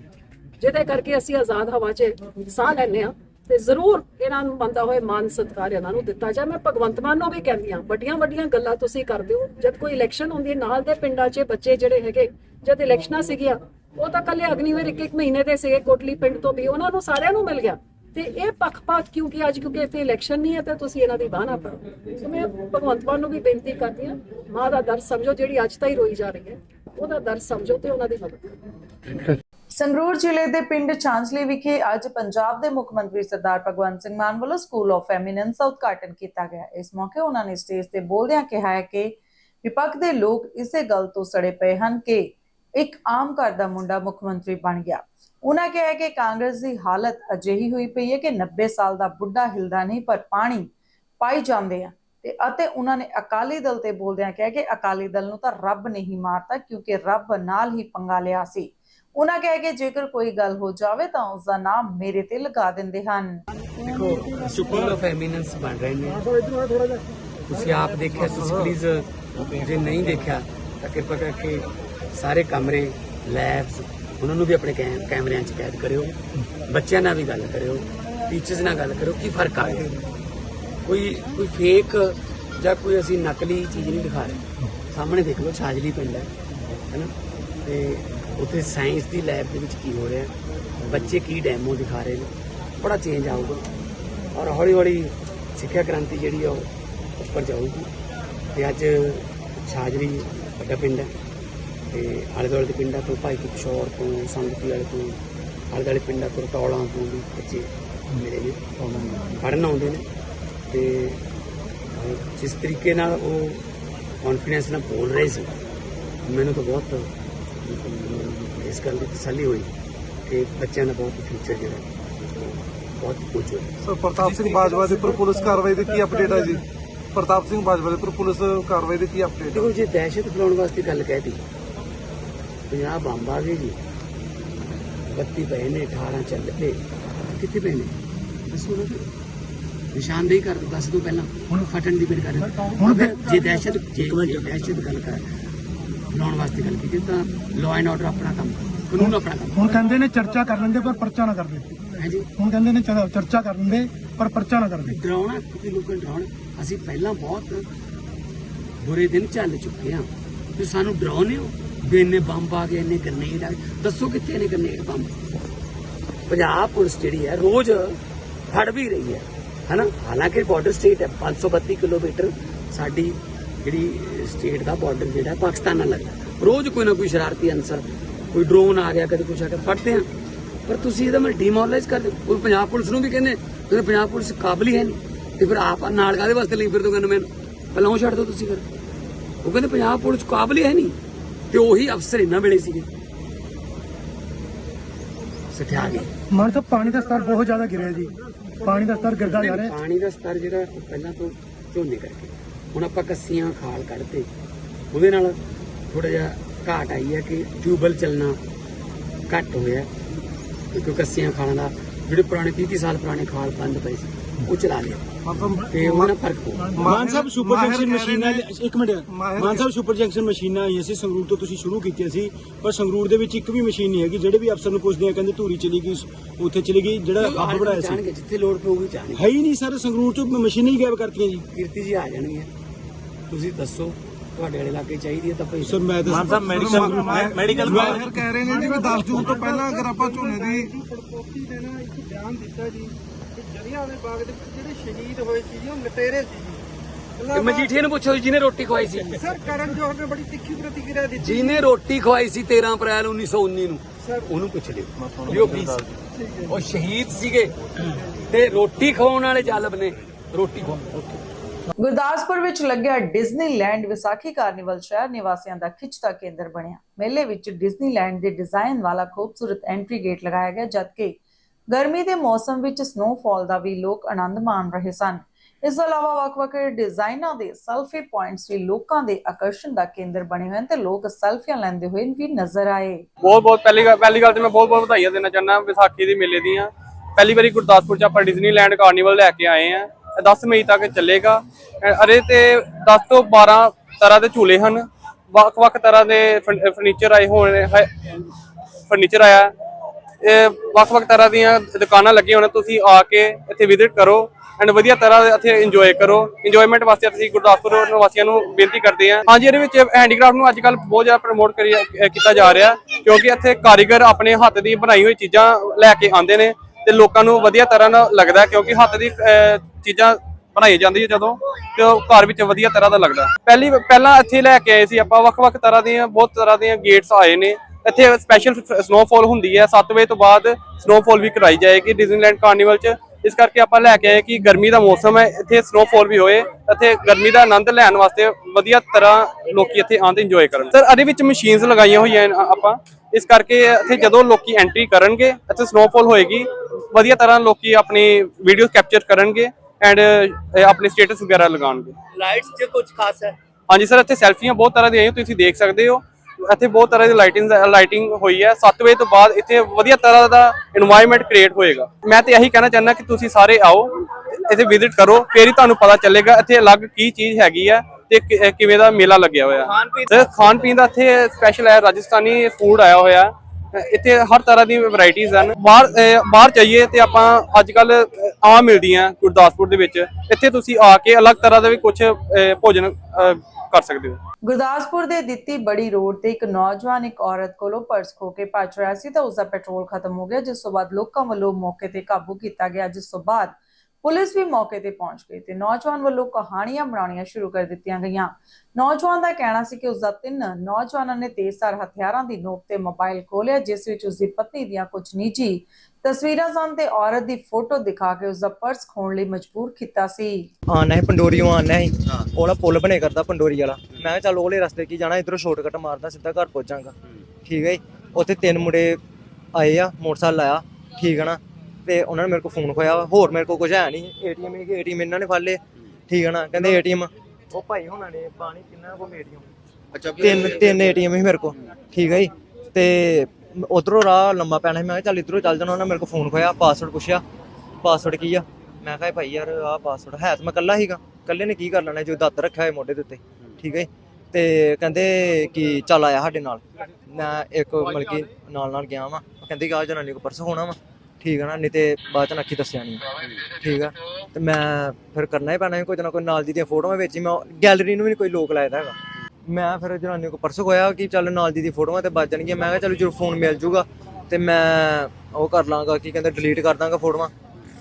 ਜਿਹਦੇ ਕਰਕੇ ਅਸੀਂ ਆਜ਼ਾਦ ਹਵਾ 'ਚ ਸਾਹ ਲੈਂਦੇ ਆ ਤੇ ਜ਼ਰੂਰ ਇਹਨਾਂ ਨੂੰ ਬੰਦਾ ਹੋਏ ਮਾਨ ਸਤਿਕਾਰ ਇਹਨਾਂ ਨੂੰ ਦਿੱਤਾ ਜਾ ਮੈਂ ਭਗਵੰਤ ਮਾਨ ਨੂੰ ਵੀ ਕਹਿੰਦੀ ਆ ਵੱਡੀਆਂ ਵੱਡੀਆਂ ਗੱਲਾਂ ਤੁਸੀਂ ਕਰਦੇ ਹੋ ਜਦ ਕੋਈ ਇਲੈਕਸ਼ਨ ਹੁੰਦੀ ਹੈ, ਨਾਲ ਦੇ ਪਿੰਡਾਂ 'ਚ ਬੱਚੇ ਜਿਹੜੇ ਹੈਗੇ, ਜਦ ਇਲੈਕਸ਼ਨਾਂ ਸੀਗੀਆਂ, ਉਹ ਤਾਂ ਕੱਲੇ ਅਗਨੀਵੀਰ ਇੱਕ ਇੱਕ ਮਹੀਨੇ ਦੇ ਸੀਗੇ ਕੋਟਲੀ ਪਿੰਡ ਤੋਂ ਵੀ, ਉਹਨਾਂ ਨੂੰ ਸਾਰਿਆਂ ਨੂੰ ਮਿਲ ਗਿਆ। ਤੇ ਇਹ ਪੱਖਪਾਤ ਕਿਉਂਕਿ ਅੱਜ ਕਿਉਂਕਿ ਇੱਥੇ ਇਲੈਕਸ਼ਨ ਨਹੀਂ ਹੈ, ਤਾਂ ਤੁਸੀਂ ਇਹਨਾਂ ਦੀ ਬਾਹ ਨਾ ਪੜੋ ਸੋ ਮੈਂ ਭਗਵੰਤ ਮਾਨ ਨੂੰ ਵੀ ਬੇਨਤੀ ਕਰਦੀ ਹਾਂ, ਮਾਂ ਦਾ ਦਰਦ ਸਮਝੋ, ਜਿਹੜੀ ਅੱਜ ਤਾਈਂ ਰੋਈ ਜਾ ਰਹੀ ਹੈ, ਉਹਦਾ ਦਰਦ ਸਮਝੋ ਤੇ ਉਹਨਾਂ ਦੀ ਮਦਦ ਕਰੋ। ਸੰਗਰੂਰ ਜ਼ਿਲ੍ਹੇ ਦੇ ਪਿੰਡ ਚਾਂਸਲੀ ਵਿਖੇ ਅੱਜ ਪੰਜਾਬ ਦੇ ਮੁੱਖ ਮੰਤਰੀ ਸਰਦਾਰ ਭਗਵੰਤ ਸਿੰਘ ਮਾਨ ਵੱਲੋਂ ਸਕੂਲ ਆਫ ਐਮੀਨੈਂਸ ਦਾ ਉਦਘਾਟਨ ਕੀਤਾ ਗਿਆ। ਇਸ ਮੌਕੇ ਉਹਨਾਂ ਨੇ ਸਟੇਜ ਤੇ ਬੋਲਦਿਆਂ ਕਿਹਾ ਹੈ ਕਿ ਵਿਪੱਖ ਦੇ ਲੋਕ ਇਸੇ ਗੱਲ ਤੋਂ ਸੜੇ ਪਏ ਹਨ ਕਿ ਇੱਕ ਆਮ ਘਰ ਦਾ ਮੁੰਡਾ ਮੁੱਖ ਮੰਤਰੀ ਬਣ ਗਿਆ। ਉਹਨਾਂ ਕਿਹਾ ਕਿ ਕਾਂਗਰਸ ਦੀ ਹਾਲਤ ਅਜਿਹੀ ਹੋਈ ਪਈ ਹੈ ਕਿ 90 ਸਾਲ ਦਾ ਬੁੱਢਾ ਹਿਲਦਾ ਨਹੀਂ, ਪਰ ਪਾਣੀ ਪਾਈ ਜਾਂਦੇ ਆ। ਤੇ ਅਤੇ ਉਹਨਾਂ ਨੇ ਅਕਾਲੀ ਦਲ ਤੇ ਬੋਲਦਿਆਂ ਕਿਹਾ ਕਿ ਅਕਾਲੀ ਦਲ ਨੂੰ ਤਾਂ ਰੱਬ ਨਹੀਂ ਮਾਰਤਾ, ਕਿਉਂਕਿ ਰੱਬ ਨਾਲ ਹੀ ਪੰਗਾ ਲਿਆ ਸੀ। ਉਹਨਾਂ ਕਿਹਾ ਕਿ ਜੇਕਰ ਕੋਈ ਗੱਲ ਹੋ ਜਾਵੇ ਤਾਂ ਉਸ ਦਾ ਨਾਮ ਮੇਰੇ ਤੇ ਲਗਾ ਦਿੰਦੇ ਹਨ। ਦੇਖੋ ਸਕੂਲ ਆਫ ਐਮੀਨੈਂਸ ਬਣ ਰਹੇ ਨੇ। ਤੁਸੀਂ ਆਪ ਦੇਖਿਆ, ਤੁਸੀਂ ਪਲੀਜ਼ ਜੇ ਨਹੀਂ ਦੇਖਿਆ, ਤਾਂ ਕਿਰਪਾ ਕਰਕੇ ਸਾਰੇ ਕਮਰੇ ਲੈਬਸ ਉਹਨਾਂ ਨੂੰ ਵੀ ਆਪਣੇ ਕੈਮ- ਕੈਮਰਿਆਂ 'ਚ ਕੈਦ ਕਰਿਓ। ਬੱਚਿਆਂ ਨਾਲ ਵੀ ਗੱਲ ਕਰਿਓ ਟੀਚਰਸ ਨਾਲ ਗੱਲ ਕਰਿਓ, ਕੀ ਫ਼ਰਕ ਆ ਗਿਆ ਕੋਈ ਕੋਈ ਫੇਕ ਜਾਂ ਕੋਈ ਅਸੀਂ ਨਕਲੀ ਚੀਜ਼ ਨਹੀਂ ਦਿਖਾ ਰਹੇ। ਸਾਹਮਣੇ ਦੇਖ ਲਓ, ਛਾਜਲੀ ਪਿੰਡ ਹੈ ਹੈਨਾ ਤੇ ਉੱਥੇ ਸਾਇੰਸ ਦੀ ਲੈਬ ਦੇ ਵਿੱਚ ਕੀ ਹੋ ਰਿਹਾ ਬੱਚੇ ਕੀ ਡੈਮੋ ਦਿਖਾ ਰਹੇ ਨੇ? ਬੜਾ ਚੇਂਜ ਆਊਗਾ। ਔਰ ਹੌਲੀ ਹੌਲੀ ਸਿੱਖਿਆ ਕ੍ਰਾਂਤੀ ਜਿਹੜੀ ਆ, ਉਹ ਉੱਪਰ ਜਾਊਗੀ। ਤੇ ਅੱਜ ਛਾਜਰੀ ਵੱਡਾ ਪਿੰਡ ਹੈ। ਤੇ ਆਲੇ ਦੁਆਲੇ ਦੇ ਪਿੰਡਾਂ ਤੋਂ ਭਾਈ ਕੀ ਕਿਸ਼ੋਰ ਤੋਂ, ਸੰਗਤੀ ਵਾਲੇ ਤੋਂ ਆਲੇ ਦੁਆਲੇ ਪਿੰਡਾਂ ਤੋਂ ਟੌਲਾਂ ਤੋਂ ਵੀ ਬੱਚੇ ਮੇਰੇ ਨੇ। ਪੜ੍ਹਨ ਆਉਂਦੇ ਨੇ। ਤੇ ਜਿਸ ਤਰੀਕੇ ਨਾਲ ਉਹ ਕੌਨਫੀਡੈਂਸ ਨਾਲ ਬੋਲ ਰਹੇ ਸੀ, ਮੈਨੂੰ ਤਾਂ ਬਹੁਤ ਇਸ ਗੱਲ ਦੀ ਤਸੱਲੀ ਹੋਈ ਕਿ ਬੱਚਿਆਂ ਦਾ ਬਹੁਤ ਫਿਊਚਰ ਜਿਹੜਾ ਬਹੁਤ ਹੈ ਸਰ ਪ੍ਰਤਾਪ ਸਿੰਘ ਬਾਜਵਾ ਦੇ ਉੱਪਰ ਪੁਲਿਸ ਕਾਰਵਾਈ ਦੀ ਕੀ ਅਪਡੇਟ ਹੈ ਜੀ? ਪ੍ਰਤਾਪ ਸਿੰਘ ਬਾਜਵਾ ਦੇ ਉੱਪਰ ਪੁਲਿਸ ਕਾਰਵਾਈ ਦੀ ਕੀ ਅਪਡੇਟ ਹੈ ਦੇਖੋ ਜੇ ਦਹਿਸ਼ਤ ਫੈਲਾਉਣ ਵਾਸਤੇ ਗੱਲ ਕਹਿਤੀ ਪੰਜਾਬ ਬੰਬ ਆ ਗਈ ਜੀ। 32 ਪਏ ਨੇ 18 ਚੱਲ ਪਏ। ਕਿੱਥੇ ਪਏ ਨੇ? ਦੱਸੋ ਨਾ ਫਿਰ। ਨਿਸ਼ਾਨਦੇਹੀ ਕਰ ਦੱਸ ਦੋ ਪਹਿਲਾਂ। ਹੁਣ ਫਟਣ ਦੀ ਫਿਰ ਕਰ ਹੁਣ ਜੇ ਦਹਿਸ਼ਤ ਜੇ ਜੇ ਦਹਿਸ਼ਤ ਗੱਲ ਕਰ ਲਾਉਣ ਵਾਸਤੇ ਗੱਲ ਕੀਤੀ ਤਾਂ ਲਾਅ ਐਂਡ ਆਰਡਰ ਆਪਣਾ ਕੰਮ ਕਾਨੂੰਨ ਆਪਣਾ ਕੰਮ। ਹੁਣ ਕਹਿੰਦੇ ਨੇ ਚਰਚਾ ਕਰ ਲੈਂਦੇ ਪਰ ਪਰਚਾ ਨਾ ਕਰਦੇ। ਹੈ ਜੀ ਹੁਣ ਕਹਿੰਦੇ ਨੇ ਚਰ- ਚਰਚਾ ਕਰ ਲੈਂਦੇ ਪਰ ਪਰਚਾ ਨਾ ਕਰਦੇ। ਡਰਾਉਣਾ ਤੁਸੀਂ ਲੋਕਾਂ ਨੂੰ ਡਰਾਉਣ ਅਸੀਂ ਪਹਿਲਾਂ ਬਹੁਤ ਬੁਰੇ ਦਿਨ ਚੱਲ ਚੁੱਕੇ ਹਾਂ। ਤੁਸੀਂ ਸਾਨੂੰ ਡਰਾਉਂਦੇ ਹੋ ਵੀ ਇੰਨੇ ਬੰਬ ਆ ਗਏ ਇੰਨੇ ਗ੍ਰਨੇਡ ਆ ਗਏ। ਦੱਸੋ ਕਿੱਥੇ ਨੇ ਗ੍ਰਨੇਡ ਬੰਬ? ਪੰਜਾਬ ਪੁਲਿਸ ਜਿਹੜੀ ਹੈ ਰੋਜ਼ ਫੜ ਵੀ ਰਹੀ ਹੈ। ਹਨਾ? ਹਾਲਾਂਕਿ ਬਾਰਡਰ ਸਟੇਟ ਹੈ 532 ਕਿਲੋਮੀਟਰ ਸਾਡੀ ਜਿਹੜੀ ਸਟੇਟ ਦਾ ਬਾਰਡਰ ਜਿਹੜਾ ਪਾਕਿਸਤਾਨ ਨਾਲ ਲੱਗਦਾ। ਰੋਜ਼ ਕੋਈ ਨਾ ਕੋਈ ਸ਼ਰਾਰਤੀ ਅਨਸਰ ਕੋਈ ਡਰੋਨ ਆ ਗਿਆ ਕਦੇ ਕੁਛ ਆ ਗਿਆ ਫੜਦੇ ਆ। ਪਰ ਤੁਸੀਂ ਇਹਦਾ ਮੈਂ ਡੀਮੋਰਲਾਈਜ਼ ਕਰ ਦਿਓ ਕੋਈ ਪੰਜਾਬ ਪੁਲਿਸ ਨੂੰ ਵੀ ਕਹਿੰਦੇ ਕਿ ਪੰਜਾਬ ਪੁਲਿਸ ਕਾਬਲ ਹੀ ਹੈ ਨਹੀਂ। ਤੇ ਫਿਰ ਆਪ ਨਾਲ ਕਾਦੇ ਵਾਸਤੇ ਲਈ ਫਿਰ ਤੋਂ ਕਹਿੰਦੇ ਮੈਨੂੰ? ਪਹਿਲਾਂ ਉਹ ਛੱਡ ਦਿਓ ਤੁਸੀਂ ਫਿਰ। ਉਹ ਕਹਿੰਦੇ ਪੰਜਾਬ ਪੁਲਿਸ ਕਾਬਲ ਹੀ ਹੈ ਨਹੀਂ। ਤੇ ਉਹੀ ਅਫਸਰ ਇਹਨਾਂ ਵੇਲੇ ਸੀਗੇ। ਸਠਿਆ ਗਏ। ਮਾਨ ਸਾਹਿਬ ਪਾਣੀ ਦਾ ਸਤਰ ਬਹੁਤ ਜ਼ਿਆਦਾ ਗਿਰਿਆ ਜੀ। ਪਾਣੀ ਦਾ ਸਤਰ ਗਿਰਦਾ ਜਾ ਰਿਹਾ ਪਾਣੀ ਦਾ ਸਤਰ ਜਿਹੜਾ ਪਹਿਲਾਂ ਤੋਂ ਝੋਨੇ ਕਰਕੇ। ਹੁਣ ਆਪਾਂ ਕੱਸੀਆਂ ਖਾਲ ਕੱਢਤੇ। ਉਹਦੇ ਨਾਲ ਥੋੜਾ ਜਿਹਾ ਘਾਟ ਆਈ ਹੈ ਕਿ ਟਿਊਬਲ ਚੱਲਣਾ ਘੱਟ ਹੋਇਆ। ਕਿਉਂਕਿ ਕੱਸੀਆਂ ਖਾਲਾਂ ਦਾ ਜਿਹੜੇ ਪੁਰਾਣੇ 30 30 ਸਾਲ ਪੁਰਾਣੇ ਖਾਲ ਬੰਦ ਪਏ ਸੀ ਉਹ ਚਲਾ ਲਿਆ ਤੇ ਉਹਦੇ ਨਾਲ ਫ਼ਰਕ ਮਾਨ ਸਾਹਿਬ ਸੁਪਰ ਜੰਕਸ਼ਨ ਮਸ਼ੀਨਾਂ ਇੱਕ minute. Mann Sahib super junction ਮਸ਼ੀਨਾਂ ਆਈਆਂ ਸੀ ਸੰਗਰੂਰ ਤੋਂ ਤੁਸੀਂ ਸ਼ੁਰੂ ਕੀਤੀਆਂ ਸੀ ਪਰ ਸੰਗਰੂਰ ਦੇ ਵਿੱਚ ਇੱਕ ਵੀ ਮਸ਼ੀਨ ਨਹੀਂ ਹੈਗੀ ਜਿਹੜੇ ਵੀ ਅਫਸਰ ਨੂੰ ਪੁੱਛਦੇ ਆ ਕਹਿੰਦੇ ਧੂਰੀ ਚਲੀ ਗਈ ਉੱਥੇ ਚਲੀ ਗਈ ਜਿਹੜਾ ਹੱਬ ਬਣਾਇਆ ਸੀ। ਜਿੱਥੇ ਲੋੜ ਪਊਗੀ ਜਾਣਗੇ। ਹੈ ਹੀ ਨਹੀਂ ਸਰ ਸੰਗਰੂਰ ਤੋਂ ਮਸ਼ੀਨਾਂ ਹੀ ਗਾਇਬ ਕਰਤੀਆਂ ਜੀ। ਕੀਰਤੀ ਜੀ ਆ ਜਾਣਗੇ ਤੁਸੀਂ ਦੱਸੋ ਤੁਹਾਡੇ ਵਾਲੇ ਇਲਾਕੇ ਚਾਹੀਦੀ ਹੈ ਤਾਂ ਭੇਜ ਸਰ ਮੈਂ ਤਾਂ ਮਾਨ ਸਾਹਿਬ ਮੈਡੀਕਲ ਮੈਡੀਕਲ ਮਾਹਿਰ ਕਹਿ ਰਹੇ ਨੇ ਜੀ ਵੀ 10 ਜੂਨ ਤੋਂ ਪਹਿਲਾਂ ਅਗਰ ਆਪਾਂ ਝੋਨੇ ਦੀ ਪੜਪੋਤੀ ਨੇ ਨਾ ਇੱਕ ਬਿਆਨ ਦਿੱਤਾ ਜੀ ਕਿ ਜਲਿਆਂਵਾਲੇ ਬਾਗ ਦੇ ਵਿੱਚ ਜਿਹੜੇ ਸ਼ਹੀਦ ਹੋਏ ਸੀ ਜੀ ਉਹ ਲਟੇਰੇ ਸੀ ਜੀ। ਦਿਓ। ਮਜੀਠੀਏ ਨੂੰ ਪੁੱਛੋ ਜਿਹਨੇ ਰੋਟੀ ਖਵਾਈ ਸੀ। ਸਰ ਕਰਨ ਜੋਹਰ ਨੇ ਬੜੀ ਤਿੱਖੀ ਪ੍ਰਤੀਕਿਰਿਆ ਦਿੱਤੀ ਜਿਹਨੇ ਰੋਟੀ ਖਵਾਈ ਸੀ 13 ਅਪ੍ਰੈਲ 1919 ਨੂੰ ਉਹਨੂੰ ਪੁੱਛ ਲਿਓ। ਵੀ ਉਹ ਕੀ ਸੀ ਉਹ ਸ਼ਹੀਦ ਸੀਗੇ ਤੇ ਰੋਟੀ ਖਵਾਉਣ ਵਾਲੇ ਜਾਲਬ ਨੇ ਰੋਟੀ ਖਵਾਉਣ ਗੁਰਦਾਸਪੁਰ ਵਿੱਚ ਲੱਗਿਆ ਡਿਜ਼ਨੀਲੈਂਡ ਵਿਸਾਖੀ ਕਾਰਨੀਵਲ ਸ਼ਹਿਰ ਨਿਵਾਸੀਆਂ ਦਾ ਖਿੱਚ ਦਾ ਕੇਂਦਰ ਬਣਿਆ। ਮੇਲੇ ਵਿੱਚ ਡਿਜ਼ਨੀਲੈਂਡ ਦੇ ਡਿਜ਼ਾਈਨ ਵਾਲਾ ਖੂਬਸੂਰਤ ਐਂਟਰੀ ਗੇਟ ਲਗਾਇਆ ਗਿਆ, ਜਦਕਿ ਗਰਮੀ ਦੇ ਮੌਸਮ ਵਿੱਚ ਸਨੋਫਾਲ ਦਾ ਵੀ ਲੋਕ ਆਨੰਦ ਮਾਣ ਰਹੇ ਸਨ। ਇਸ ਤੋਂ ਇਲਾਵਾ ਵੱਖ-ਵੱਖ ਡਿਜ਼ਾਈਨਾਂ ਦੇ ਸੈਲਫੀ ਪੁਆਇੰਟਸ ਵੀ ਲੋਕਾਂ ਦੇ ਆਕਰਸ਼ਣ ਦਾ ਕੇਂਦਰ ਬਣੇ ਹੋਏ ਹਨ ਤੇ ਲੋਕ ਸੈਲਫੀਆਂ ਲੈਂਦੇ ਹੋਏ ਵੀ ਨਜ਼ਰ ਆਏ। ਬਹੁਤ ਬਹੁਤ ਪਹਿਲੀ ਗੱਲ ਪਹਿਲੀ ਗੱਲ ਤੇ ਮੈਂ ਬਹੁਤ ਬਹੁਤ ਵਧਾਈਆਂ ਦੇਣਾ ਚਾਹੁੰਦਾ ਵਿਸਾਖੀ ਦੇ ਮੇਲੇ ਦੀਆਂ। ਪਹਿਲੀ ਵਾਰੀ ਗੁਰਦਾਸਪੁਰ ਚ ਆਪਾਂ ਡਿਜ਼ਨੀਲੈਂਡ ਕਾਰਨੀਵਲ ਲੈ ਕੇ ਆਏ ਆ 10 ਮਈ ਤੱਕ ਚੱਲੇਗਾ। ਅ- ਅਰੇ ਤੇ 10 ਤੋਂ 12 ਤਰ੍ਹਾਂ ਦੇ ਝੂਲੇ ਹਨ। ਵੱਖ-ਵੱਖ ਤਰ੍ਹਾਂ ਦੇ ਫਰਨ- ਫਰਨੀਚਰ ਆਏ ਹੋਏ ਨੇ ਫਰਨੀਚਰ ਆਇਆ। ਇਹ ਵੱਖ-ਵੱਖ ਤਰ੍ਹਾਂ ਦੀਆਂ ਦੁਕਾਨਾਂ ਲੱਗੀਆਂ ਹੋਣ ਤੁਸੀਂ ਆ ਕੇ ਇੱਥੇ ਵਿਜ਼ਿਟ ਕਰੋ ਐਂਡ ਵਧੀਆ ਤਰ੍ਹਾਂ ਦੇ ਇੱਥੇ ਇੰਜੋਏ ਕਰੋ। ਇੰਜੋਇਮੈਂਟ ਵਾਸਤੇ ਅਸੀਂ ਗੁਰਦਾਸਪੁਰ ਨਿਵਾਸੀਆਂ ਨੂੰ ਬੇਨਤੀ ਕਰਦੇ ਹਾਂ। ਹਾਂਜੀ, ਇਹਦੇ ਵਿੱਚ ਹੈਂਡੀਕ੍ਰਾਫਟ ਨੂੰ ਅੱਜ ਕੱਲ ਬਹੁਤ ਜ਼ਿਆਦਾ ਪ੍ਰਮੋਟ ਕਰੀ ਕੀਤਾ ਜਾ ਰਿਹਾ ਕਿਉਂਕਿ ਇੱਥੇ ਕਾਰੀਗਰ ਆਪਣੇ ਹੱਥ ਦੀ ਬਣਾਈ ਹੋਈ ਚੀਜ਼ਾਂ ਲੈ ਕੇ ਆਉਂਦੇ ਨੇ ਤੇ ਲੋਕਾਂ ਨੂੰ ਵਧੀਆ ਤਰ੍ਹਾਂ ਨਾਲ ਲੱਗਦਾ ਕਿਉਂਕਿ ਹੱਥ ਦੀ ਚੀਜ਼ਾਂ ਬਣਾਈ ਜਾਂਦੀ ਹੈ ਜਦੋਂ ਤੇ ਉਹ ਘਰ ਵਿੱਚ ਵਧੀਆ ਤਰ੍ਹਾਂ ਦਾ ਲੱਗਦਾ। ਪਹਿਲੀ ਪਹਿਲਾਂ ਇੱਥੇ ਲੈ ਕੇ ਆਏ ਸੀ ਆਪਾਂ, ਵੱਖ-ਵੱਖ ਤਰ੍ਹਾਂ ਦੀਆਂ, ਬਹੁਤ ਤਰ੍ਹਾਂ ਦੀਆਂ ਗੇਟਸ ਆਏ ਨੇ। ਇੱਥੇ ਸਪੈਸ਼ਲ ਸਨੋਫਾਲ ਹੁੰਦੀ ਹੈ। 7 ਵਜੇ ਤੋਂ ਬਾਅਦ ਸਨੋਫਾਲ ਵੀ ਕਰਾਈ ਜਾਏਗੀ ਡਿਜ਼ਨੀਲੈਂਡ ਕਾਰਨੀਵਲ 'ਚ। ਇਸ ਕਰਕੇ ਆਪਾਂ ਲੈ ਕੇ ਆਏ ਕਿ ਗਰਮੀ ਦਾ ਮੌਸਮ ਹੈ, ਇੱਥੇ ਸਨੋਫਾਲ ਵੀ ਹੋਏ, ਇੱਥੇ ਗਰਮੀ ਦਾ ਆਨੰਦ ਲੈਣ ਵਾਸਤੇ ਵਧੀਆ ਤਰ੍ਹਾਂ ਲੋਕੀ ਇੱਥੇ ਆਉਂਦੇ ਇੰਜੋਏ ਕਰਨ। ਸਰ ਇਹਦੇ ਵਿੱਚ ਮਸ਼ੀਨਸ ਲਗਾਈਆਂ ਹੋਈਆਂ ਆਪਾਂ। ਇਸ ਕਰਕੇ ਇੱਥੇ ਜਦੋਂ ਲੋਕੀ ਐਂਟਰੀ ਕਰਨਗੇ, ਇੱਥੇ ਸਨੋਫਾਲ ਹੋਏਗੀ, ਵਧੀਆ ਤਰ੍ਹਾਂ ਲੋਕੀ ਆਪਣੀ ਵੀਡੀਓ ਕੈਪਚਰ ਕਰਨਗੇ। ਐਂਡ ਆਪਣੇ ਸਟੇਟਸ ਵਗੈਰਾ ਲਗਾਉਣਗੇ। ਲਾਈਟਸ ਜੇ ਕੁਝ ਖਾਸ ਹੈ? ਹਾਂਜੀ ਸਰ ਇੱਥੇ ਸੈਲਫੀਆਂ ਬਹੁਤ ਤਰ੍ਹਾਂ ਦੀਆਂ ਆਈਆਂ ਤੁਸੀਂ ਦੇਖ ਸਕਦੇ ਹੋ। ਇੱਥੇ ਬਹੁਤ ਤਰ੍ਹਾਂ ਦੀ ਲਾਈਟਿੰਗ ਲਾਈਟਿੰਗ ਹੋਈ ਹੈ। 7 ਵਜੇ ਤੋਂ ਬਾਅਦ ਇੱਥੇ ਵਧੀਆ ਤਰ੍ਹਾਂ ਦਾ এনवायरमेंट ਕ੍ਰੀਏਟ ਹੋਏਗਾ। ਮੈਂ ਤੇ ਇਹੀ ਕਹਿਣਾ ਚਾਹੁੰਦਾ ਕਿ ਤੁਸੀਂ ਸਾਰੇ ਆਓ ਇੱਥੇ ਵਿਜ਼ਿਟ ਕਰੋ ਫੇਰ ਹੀ ਤੁਹਾਨੂੰ ਪਤਾ ਚੱਲੇਗਾ ਇੱਥੇ ਅਲੱਗ ਕੀ ਚੀਜ਼ ਹੈਗੀ ਹੈ ਤੇ ਕਿਵੇਂ ਦਾ ਮੇਲਾ ਲੱਗਿਆ ਹੋਇਆ। ਖਾਣ ਪੀਣ ਦਾ ਇੱਥੇ ਸਪੈਸ਼ਲ ਹੈ ਰਾਜਸਥਾਨੀ ਫੂਡ ਆਇਆ ਹੋਇਆ। ਇੱਥੇ ਹਰ ਤਰ੍ਹਾਂ ਦੀ ਵੈਰਾਈਟੀਆਂ ਹਨ। ਬਾਹਰ ਬਾਹਰ ਜਾਈਏ ਤੇ ਆਪਾਂ ਅੱਜ ਕੱਲ ਆਮ ਮਿਲਦੀਆਂ ਗੁਰਦਾਸਪੁਰ ਦੇ ਵਿੱਚ। ਇੱਥੇ ਤੁਸੀਂ ਆ ਕੇ ਅਲੱਗ ਤਰ੍ਹਾਂ ਦਾ ਵੀ ਕੁਝ ਭੋਜਨ ਕਰ ਸਕਦੇ ਹੋ। ਗੁਰਦਾਸਪੁਰ ਦੇ ਦਿੱਤੀ ਬੜੀ ਰੋਡ ਤੇ ਇੱਕ ਨੌਜਵਾਨ ਇੱਕ ਔਰਤ ਕੋਲੋਂ ਪਰਸ ਖੋ ਕੇ ਭੱਜ ਰਿਹਾ ਸੀ ਤਾਂ ਉਸ ਦਾ ਪੈਟਰੋਲ ਖਤਮ ਹੋ ਗਿਆ, ਜਿਸ ਤੋਂ ਬਾਅਦ ਲੋਕਾਂ ਵੱਲੋਂ ਮੌਕੇ ਤੇ ਕਾਬੂ ਕੀਤਾ ਗਿਆ, ਜਿਸ ਤੋਂ ਬਾਅਦ ਪੁਲਿਸ ਵੀ ਮੌਕੇ ਤੇ ਪਹੁੰਚ ਗਈ ਤੇ ਨੌਜਵਾਨ ਵੱਲੋਂ ਕਹਾਣੀਆਂ ਬਣਾਉਣੀਆਂ ਸ਼ੁਰੂ ਕਰ ਦਿੱਤੀਆਂ ਗਈਆਂ। ਨੌਜਵਾਨ ਦਾ ਕਹਿਣਾ ਸੀ ਕਿ ਉਸ ਦਾ ਤਿੰਨ ਨੌਜਵਾਨਾਂ ਨੇ ਤੇਜ਼ਧਾਰ ਹਥਿਆਰਾਂ ਦੀ ਨੋਕ ਤੇ ਮੋਬਾਈਲ ਖੋਲਿਆ ਜਿਸ ਵਿੱਚ ਉਸ ਦੀ ਪਤਨੀ ਦੀਆਂ ਕੁਝ ਨਿੱਜੀ ਤਸਵੀਰਾਂ ਸਨ ਤੇ ਔਰਤ ਦੀ ਫੋਟੋ ਦਿਖਾ ਕੇ ਉਸ ਦਾ ਪਰਸ ਖੋਣ ਲਈ ਮਜਬੂਰ ਕੀਤਾ ਸੀ। ਆਣਾ ਹੈ ਪੰਡੋਰੀੋਂ ਆਣਾ ਹੈ। ਉਹਲਾ ਪੁੱਲ ਬਣੇ ਕਰਦਾ ਪੰਡੋਰੀ ਵਾਲਾ। ਮੈਂ ਕਿਹਾ ਚੱਲ ਉਹਲੇ ਰਸਤੇ ਕੀ ਜਾਣਾ ਇਧਰੋਂ ਸ਼ਾਰਟਕਟ ਮਾਰਦਾ ਸਿੱਧਾ ਘਰ ਪਹੁੰਚਾਂਗਾ ਠੀਕ ਹੈ ਉੱਥੇ ਤਿੰਨ ਮੁੰਡੇ ਆਏ ਆ ਮੋਟਰਸਾਈਕਲ ਆਇਆ ਠੀਕ ਹੈ ਨਾ? ਤੇ ਉਹਨਾਂ ਨੇ ਮੇਰੇ ਕੋਲ ਫੋਨ ਖੋਇਆ ਹੋਰ ਮੇਰੇ ਕੋਲ ਕੁਝ ਹੈ ਨਹੀਂ। ਏਟੀਐਮ ਹੀ ਏਟੀਐਮ ਇਹਨਾਂ ਨੇ ਫੜ ਲਏ। ਠੀਕ ਹੈ ਨਾ? ਕਹਿੰਦੇ ਏਟੀਐਮ ਉਹ ਭਾਈ ਹੁਣਾਂ ਨੇ ਪਾਣੀ ਕਿੰਨਾ ਕੋ ਏਟੀਐਮ ਅੱਛਾ ਤਿੰਨ ਤਿੰਨ ਏਟੀਐਮ ਹੀ ਮੇਰੇ ਕੋਲ। ਠੀਕ ਹੈ ਜੀ? ਤੇ ਉਧਰੋਂ ਰਾਹ ਲੰਮਾ ਪੈਣਾ ਸੀ। ਮੈਂ ਕਿਹਾ ਚੱਲ ਇਧਰੋਂ ਚੱਲ ਜਾਣਾ। ਉਹਨਾਂ ਮੇਰੇ ਕੋਲ ਫੋਨ ਖੋਇਆ ਪਾਸਵਰਡ ਪੁੱਛਿਆ। ਪਾਸਵਰਡ ਕੀ ਆ? ਮੈਂ ਕਿਹਾ ਭਾਈ ਯਾਰ ਆਹ ਪਾਸਵਰਡ ਹੈ ਤਾਂ ਮੈਂ ਇਕੱਲਾ ਸੀਗਾ। ਇਕੱਲੇ ਨੇ ਕੀ ਕਰ ਲੈਣਾ ਜੋ ਦੱਤ ਰੱਖਿਆ ਹੋਇਆ ਮੋਢੇ ਦੇ ਉੱਤੇ? ਠੀਕ ਹੈ ਜੀ। ਤੇ ਕਹਿੰਦੇ ਕਿ ਚੱਲ ਆਇਆ ਸਾਡੇ ਨਾਲ। ਮੈਂ ਇੱਕ ਮਤਲਬ ਕਿ ਨਾਲ ਨਾਲ ਗਿਆ ਵਾਂ। ਕਹਿੰਦੇ ਕਿ ਆ ਜਨਾਨੀ ਕੋ ਪਰਸ ਹੋਣਾ ਵਾ। ਠੀਕ ਹੈ ਨਾ ਨਹੀਂ ਤੇ ਬਾਅਦ ਚ ਨੱਖੀ ਦੱਸਿਆ ਨਹੀਂ ਠੀਕ ਆ? ਤੇ ਮੈਂ ਫਿਰ ਕਰਨਾ ਹੀ ਪੈਣਾ ਸੀ, ਕੋਈ ਨਾ ਕੋਈ ਨਾਲ ਦੀ ਦੀਆਂ ਫੋਟੋਆਂ ਵਿੱਚ ਹੀ ਮੈਂ ਗੈਲਰੀ ਨੂੰ ਵੀ ਨੀ ਕੋਈ ਲੋਕ ਲਾਇਆ ਦਾ ਹੈਗਾ। ਮੈਂ ਫਿਰ ਜਨਾਨੀ ਕੋ ਪਰਸ ਹੋਇਆ ਕਿ ਚੱਲ ਨਾਲ ਦੀ ਦੀ ਫੋਟੋਆਂ ਤੇ ਬਚ ਜਾਣਗੀਆਂ ਮੈਂ ਕਿਹਾ ਚਲੋ ਜਦੋਂ ਫੋਨ ਮਿਲ ਜੂਗਾ ਤੇ ਮੈਂ ਉਹ ਕਰ ਲਾਂਗਾ ਕੀ ਕਹਿੰਦੇ ਡਿਲੀਟ ਕਰ ਦਾਂਗਾ ਫੋਟੋਆਂ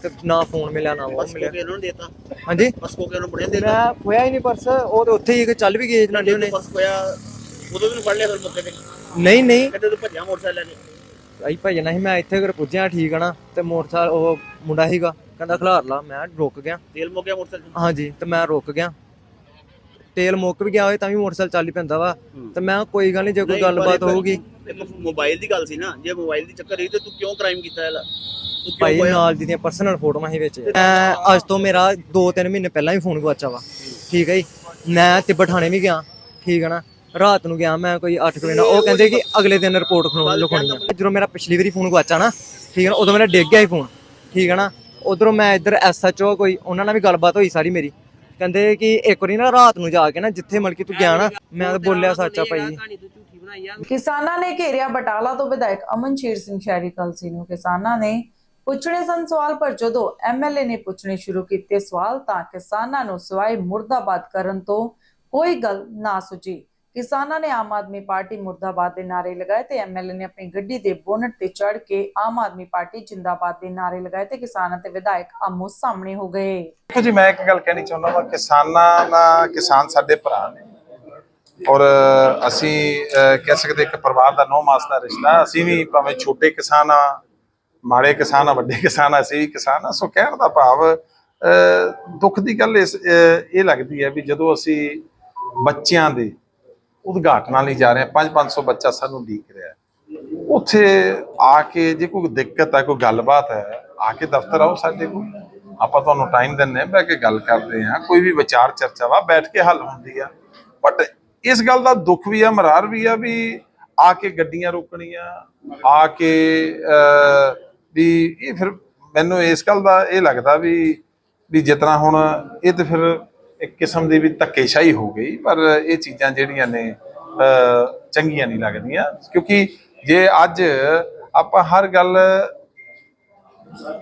ਤੇ ਨਾ ਫੋਨ ਮਿਲਿਆ ਨਾ ਉਹ ਮਿਲਿਆ। ਕੋਕੇ ਨੂੰ ਦੇਤਾ। ਹਾਂਜੀ? ਬਸ ਕੋਕੇ ਨੂੰ ਬੜਿਆ ਦੇਤਾ। ਮੈਂ ਹੋਇਆ ਹੀ ਨਹੀਂ ਪਰਸ ਉਹ ਤੇ ਉੱਥੇ ਹੀ ਕਿ ਚੱਲ ਵੀ ਗਏ ਜਨਾਨੀ ਉਹਨੇ। ਬਸ ਕੋਇਆ ਉਦੋਂ ਵੀ ਨੂੰ ਫੜ ਲਿਆ ਫਿਰ ਮੌਕੇ ਤੇ। ਨਹੀਂ ਨਹੀਂ। ਕਿਤੇ ਤੂੰ ਭੱਜਿਆ ਮੋਟਰਸਾਈਕਲ ਲੈ ਕੇ। ਆਈ ਭਜਣਾ ਸੀ ਮੈਂ ਇੱਥੇ ਘਰ ਪੁੱਜਿਆ ਠੀਕ ਆ ਨਾ ਤੇ ਮੋਟਰਸਾਈਕਲ ਉਹ ਮੁੰਡਾ ਸੀਗਾ ਕਹਿੰਦਾ ਖਿਲਾਰ ਲਾ ਮੈਂ ਰੁਕ ਗਿਆ। ਤੇਲ ਮੁੱਕ ਗਿਆ ਮੋਟਰਸਾਈਕਲ। ਹਾਂਜੀ ਤੇ ਮੈਂ ਰੁਕ ਗਿਆ। ਤੇਲ ਮੁੱਕ ਵੀ ਗਿਆ ਹੋਏ ਤਾਂ ਵੀ ਮੋਟਰਸਾਈਕਲ ਚੱਲ ਹੀ ਪੈਂਦਾ ਵਾ। ਤੇ ਮੈਂ ਕੋਈ ਗੱਲ ਨਹੀਂ ਜੇ ਕੋਈ ਗੱਲਬਾਤ ਹੋਊਗੀ। ਮੋਬਾਈਲ ਦੀ ਗੱਲ ਸੀ ਨਾ ਜੇ ਮੋਬਾਈਲ ਦੀ ਚੱਕਰ ਰਹੀ ਤੇ ਤੂੰ ਕਿਉਂ ਕ੍ਰਾਈਮ ਕੀਤਾ ਇਹਦਾ? ਤੂੰ ਕਿਉਂ ਭਾਈ ਨਾਲ ਦੀਆਂ ਪਰਸਨਲ ਫੋਟੋਆਂ ਸੀ ਵਿੱਚ। ਮੈਂ ਅੱਜ ਤੋਂ ਮੇਰਾ 2-3 ਮਹੀਨੇ ਪਹਿਲਾਂ ਹੀ ਫੋਨ ਗਵਾਚਾ ਵਾ। ਠੀਕ ਹੈ ਜੀ। ਮੈਂ ਤਿੱਬਤ ਥਾਣੇ ਵੀ ਗਿਆ। ਠੀਕ ਹੈ ਨਾ। ਰਾਤ ਨੂੰ ਗਿਆ ਮੈਂ ਕੋਈ 8 ਵਜੇ ਨਾਲ। ਉਹ ਕਹਿੰਦੇ ਕਿ ਅਗਲੇ ਦਿਨ ਰਿਪੋਰਟ ਲਿਖਾਉਣੀ ਆ। ਜਦੋਂ ਮੇਰਾ ਪਿਛਲੀ ਵਾਰੀ ਫੋਨ ਗਵਾਚਾ ਨਾ ਠੀਕ ਹੈ ਨਾ ਉਦੋਂ ਮੇਰਾ ਡਿੱਗ ਗਿਆ ਸੀ ਫੋਨ ਠੀਕ ਹੈ ਨਾ। ਉਧਰੋਂ ਮੈਂ ਇੱਧਰ ਐਸਐਚਓ ਕੋਈ ਉਹਨਾਂ ਨਾਲ ਵੀ ਗੱਲਬਾਤ ਹੋਈ ਸਾਰੀ ਮੇਰੀ। ਕਹਿੰਦੇ ਕਿ ਇੱਕ ਵਾਰੀ ਨਾ ਰਾਤ ਨੂੰ ਜਾ ਕੇ ਨਾ ਜਿੱਥੇ ਮਲਕੀ ਤੂੰ ਗਿਆ ਨਾ ਮੈਂ ਤਾਂ ਬੋਲਿਆ ਸੱਚਾ ਭਾਈ। ਕਿਸਾਨਾਂ ਨੇ ਘੇਰਿਆ ਬਟਾਲਾ ਤੋਂ ਵਿਧਾਇਕ ਅਮਨਸ਼ੀਰ ਸਿੰਘ ਸ਼ਹਿਰੀ ਕਲਸੀ ਨੂੰ। ਕਿਸਾਨਾਂ ਨੇ ਪੁੱਛਣੇ ਸਨ ਸਵਾਲ ਪਰ ਜਦੋਂ ਐਮਐਲਏ ਨੇ ਪੁੱਛਣੇ ਸ਼ੁਰੂ ਕੀਤੇ ਸਵਾਲ ਤਾਂ ਕਿਸਾਨਾਂ ਨੂੰ ਸਵਾਏ ਮੁਰਦਾਬਾਦ ਕਰਨ ਤੋਂ ਕੋਈ ਗੱਲ ਨਾ ਸੁਝੀ। ਕਿਸਾਨਾਂ ਨੇ ਆਮ ਆਦਮੀ ਪਾਰਟੀ ਮੁਰਦਾਬਾਦ ਦੇ ਨਾਰੇ ਲਗਾਏ ਤੇ ਐਮਐਲਏ ਨੇ ਆਪਣੀ ਗੱਡੀ ਦੇ ਬੋਨਟ ਤੇ ਚੜ੍ਹ ਕੇ ਆਮ ਆਦਮੀ ਪਾਰਟੀ ਜਿੰਦਾਬਾਦ ਦੇ ਨਾਰੇ ਲਗਾਏ ਤੇ ਕਿਸਾਨਾਂ ਤੇ ਵਿਧਾਇਕ ਆਮੋ ਸਾਹਮਣੇ ਹੋ ਗਏ। ਦੇਖੋ ਜੀ, ਮੈਂ ਇੱਕ ਗੱਲ ਕਹਿਣੀ ਚਾਹੁੰਦਾ ਹਾਂ ਕਿਸਾਨਾਂ ਦਾ ਕਿਸਾਨ ਸਾਡੇ ਭਰਾ ਨੇ। ਔਰ ਅਸੀਂ ਕਹਿ ਸਕਦੇ ਇੱਕ ਪਰਿਵਾਰ ਦਾ ਨੌ ਮਾਸ ਦਾ ਰਿਸ਼ਤਾ, ਅਸੀਂ ਵੀ ਭਾਵੇਂ ਛੋਟੇ ਕਿਸਾਨ ਆ, ਮਾੜੇ ਕਿਸਾਨ ਆ, ਵੱਡੇ ਕਿਸਾਨ ਆ, ਅਸੀਂ ਵੀ ਕਿਸਾਨ ਆ, ਸੋ ਕਹਿਣ ਦਾ ਭਾਵ ਦੁੱਖ ਦੀ ਗੱਲ ਇਸ ਇਹ ਲੱਗਦੀ ਹੈ ਵੀ ਜਦੋਂ ਅਸੀਂ ਬੱਚਿਆਂ ਦੇ ਉਦਘਾਟਨਾਂ ਲਈ ਜਾ ਰਹੇ ਹਾਂ। 5-500 ਬੱਚਾ ਸਾਨੂੰ ਉਡੀਕ ਰਿਹਾ ਉੱਥੇ ਆ ਕੇ ਜੇ ਕੋਈ ਦਿੱਕਤ ਹੈ, ਕੋਈ ਗੱਲਬਾਤ ਹੈ, ਆ ਕੇ ਦਫ਼ਤਰ ਆਓ ਸਾਡੇ ਕੋਲ। ਆਪਾਂ ਤੁਹਾਨੂੰ ਟਾਈਮ ਦਿੰਨੇ ਆ ਬਹਿ ਕੇ ਗੱਲ ਕਰਦੇ ਹਾਂ। ਕੋਈ ਵੀ ਵਿਚਾਰ ਚਰਚਾ ਵਾ, ਬੈਠ ਕੇ ਹੱਲ ਹੁੰਦੀ ਆ। ਬਟ ਇਸ ਗੱਲ ਦਾ ਦੁੱਖ ਵੀ ਆ, ਮਰਾਰ ਵੀ ਆ ਵੀ ਆ ਕੇ ਗੱਡੀਆਂ ਰੋਕਣੀਆਂ, ਆ ਕੇ ਵੀ ਇਹ ਫਿਰ ਮੈਨੂੰ ਇਸ ਗੱਲ ਦਾ ਇਹ ਲੱਗਦਾ ਵੀ ਵੀ ਜਿਤਨਾ ਹੁਣ ਇਹ ਤੇ ਫਿਰ ਇੱਕ ਕਿਸਮ ਦੀ ਵੀ ਧੱਕੇਸ਼ਾਹੀ ਹੋ ਗਈ, ਪਰ ਇਹ ਚੀਜ਼ਾਂ ਜਿਹੜੀਆਂ ਨੇ ਚੰਗੀਆਂ ਨਹੀਂ ਲੱਗਦੀਆਂ। ਕਿਉਂਕਿ ਜੇ ਅੱਜ ਆਪਾਂ ਹਰ ਗੱਲ